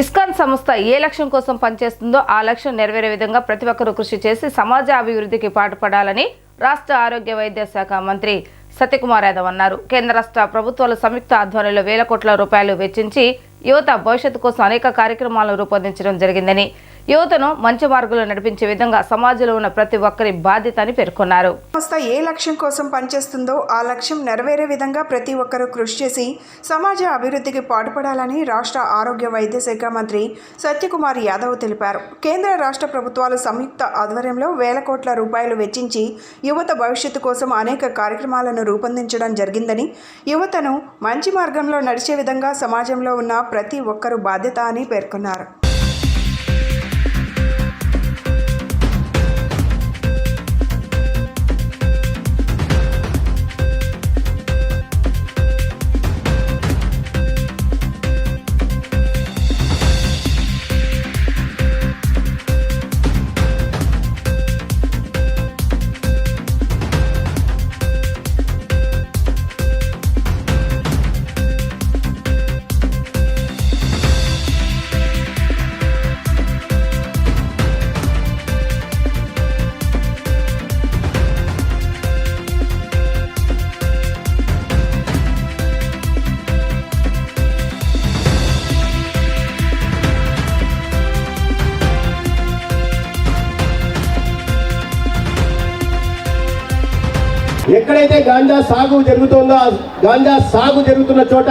ISKCON సంస్థ ఏ లక్ష్యం కోసం పనిచేస్తుందో ఆ లక్ష్యం నెరవేరే విధంగా ప్రతి ఒక్కరూ కృషి చేసి సమాజ అభివృద్ధికి పాటుపడాలని రాష్ట్ర ఆరోగ్య వైద్య శాఖ మంత్రి సత్యకుమార్ యాదవ్ అన్నారు. కేంద్ర రాష్ట్ర ప్రభుత్వాల సంయుక్త ఆధ్వర్యంలో వేల కోట్ల రూపాయలు వెచ్చించి యువత భవిష్యత్తు కోసం అనేక కార్యక్రమాలను రూపొందించడం జరిగిందని యువతను మంచి మార్గంలో నడిపించే విధంగా సమాజంలో ఉన్న ప్రతి ఒక్కరి బాధ్యత అని పేర్కొన్నారు. సంస్థ ఏ లక్ష్యం కోసం పనిచేస్తుందో ఆ లక్ష్యం నెరవేరే విధంగా ప్రతి ఒక్కరూ కృషి చేసి సమాజ అభివృద్ధికి పాటుపడాలని రాష్ట్ర ఆరోగ్య వైద్య శాఖ మంత్రి సత్యకుమార్ యాదవ్ తెలిపారు. కేంద్ర రాష్ట్ర ప్రభుత్వాలు సంయుక్త ఆధ్వర్యంలో వేల కోట్ల రూపాయలు వెచ్చించి యువత భవిష్యత్తు కోసం అనేక కార్యక్రమాలను రూపొందించడం జరిగిందని యువతను మంచి మార్గంలో నడిచే విధంగా సమాజంలో ఉన్న ప్రతి ఒక్కరూ బాధ్యత అని పేర్కొన్నారు. ఎక్కడైతే గాంజా సాగు జరుగుతుందో గాంజా సాగు జరుగుతున్న చోట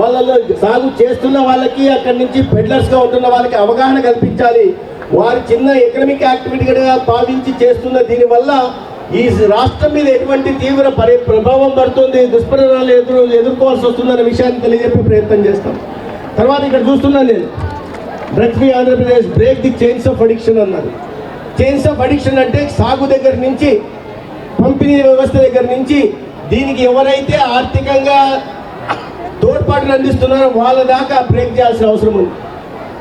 వాళ్ళలో సాగు చేస్తున్న వాళ్ళకి అక్కడి నుంచి పెడ్లర్స్గా ఉంటున్న వాళ్ళకి అవగాహన కల్పించాలి. వారి చిన్న ఎకనమిక్ యాక్టివిటీగా భావించి చేస్తున్న దీనివల్ల ఈ రాష్ట్రం మీద ఎటువంటి తీవ్ర పరి ప్రభావం పడుతుంది దుష్పరిణాలు ఎదురు ఎదుర్కోవాల్సి వస్తుందన్న విషయాన్ని తెలియజెప్పే ప్రయత్నం చేస్తాం. తర్వాత ఇక్కడ చూస్తున్నాను నేను drugs me Andhra Pradesh break the chains of addiction అన్నారు. చైన్స్ ఆఫ్ అడిక్షన్ అంటే సాగు దగ్గర నుంచి పంపిణీ వ్యవస్థ దగ్గర నుంచి దీనికి ఎవరైతే ఆర్థికంగా తోడ్పాటును అందిస్తున్నారో వాళ్ళ దాకా బ్రేక్ చేయాల్సిన అవసరం ఉంది.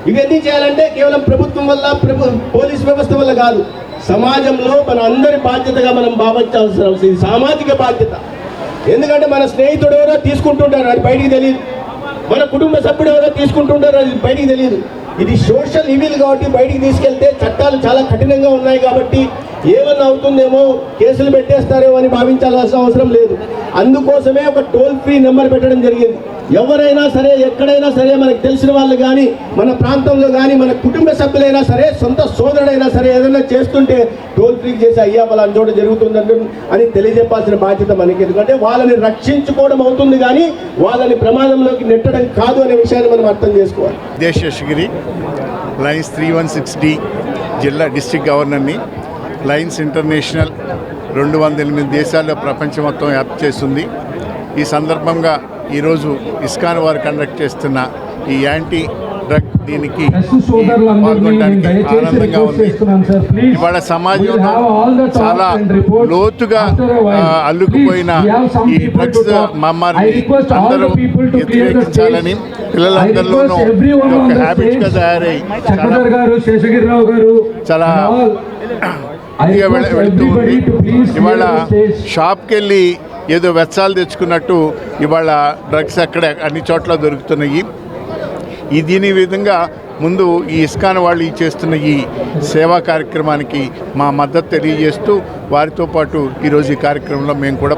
ఇవన్నీ చేయాలంటే కేవలం ప్రభుత్వం వల్ల ప్రభు పోలీస్ వ్యవస్థ వల్ల కాదు సమాజంలో మన అందరి బాధ్యతగా మనం భావించాల్సిన అవసరం. ఇది సామాజిక బాధ్యత. ఎందుకంటే మన స్నేహితుడు ఎవరో తీసుకుంటుంటారు అది బయటికి తెలియదు మన కుటుంబ సభ్యుడు ఎవరో తీసుకుంటుంటారు అది బయటికి తెలియదు. ఇది సోషల్ ఈవిల్ కాబట్టి బయటికి తీసుకెళ్తే చట్టాలు చాలా కఠినంగా ఉన్నాయి కాబట్టి ఏమన్నా అవుతుందేమో కేసులు పెట్టేస్తారేమో అని భావించాల్సిన అవసరం లేదు. అందుకోసమే ఒక టోల్ ఫ్రీ నెంబర్ పెట్టడం జరిగింది. ఎవరైనా సరే ఎక్కడైనా సరే మనకు తెలిసిన వాళ్ళు కానీ మన ప్రాంతంలో కానీ మన కుటుంబ సభ్యులైనా సరే సొంత సోదరుడైనా సరే ఏదైనా చేస్తుంటే టోల్ ఫ్రీ చేసి అయ్యా వాళ్ళ చోట జరుగుతుందంటే అని తెలియజెప్పాల్సిన బాధ్యత మనకి. ఎందుకంటే వాళ్ళని రక్షించుకోవడం అవుతుంది కానీ వాళ్ళని ప్రమాదంలోకి నెట్టడం కాదు అనే విషయాన్ని మనం అర్థం చేసుకోవాలి. దేశ్ Lions three one six D జిల్లా డిస్ట్రిక్ట్ గవర్నర్ని లైన్స్ ఇంటర్నేషనల్ రెండు వందల ఎనిమిది దేశాల్లో ప్రపంచం మొత్తం యాప్ చేస్తుంది. ఈ సందర్భంగా ఈరోజు ఇస్కాన్ వారు కండక్ట్ చేస్తున్న ఈ యాంటీ డ్రగ్ దీనికి పాల్గొనడానికి ఆనందంగా ఉంది. ఇవాళ సమాజంలో చాలా లోతుగా అల్లుకుపోయిన ఈ డ్రగ్స్ మమ్మారిని అందరూ వ్యతిరేకించాలని పిల్లలందరిలోనూ ఒక హ్యాబిట్గా తయారై చాలా ఇదిగా వెళ- వెళుతూ ఉంది. ఇవాళ షాప్కి వెళ్ళి ఏదో వెచ్చాలు తెచ్చుకున్నట్టు ఇవాళ డ్రగ్స్ అక్కడ అన్ని చోట్ల దొరుకుతున్నాయి. ఈ దీని విధంగా ముందు ఈ ఇస్కాన్ వాళ్ళు చేస్తున్న ఈ సేవా కార్యక్రమానికి మా మద్దతు తెలియజేస్తూ వారితో పాటు ఈరోజు ఈ కార్యక్రమంలో మేము కూడా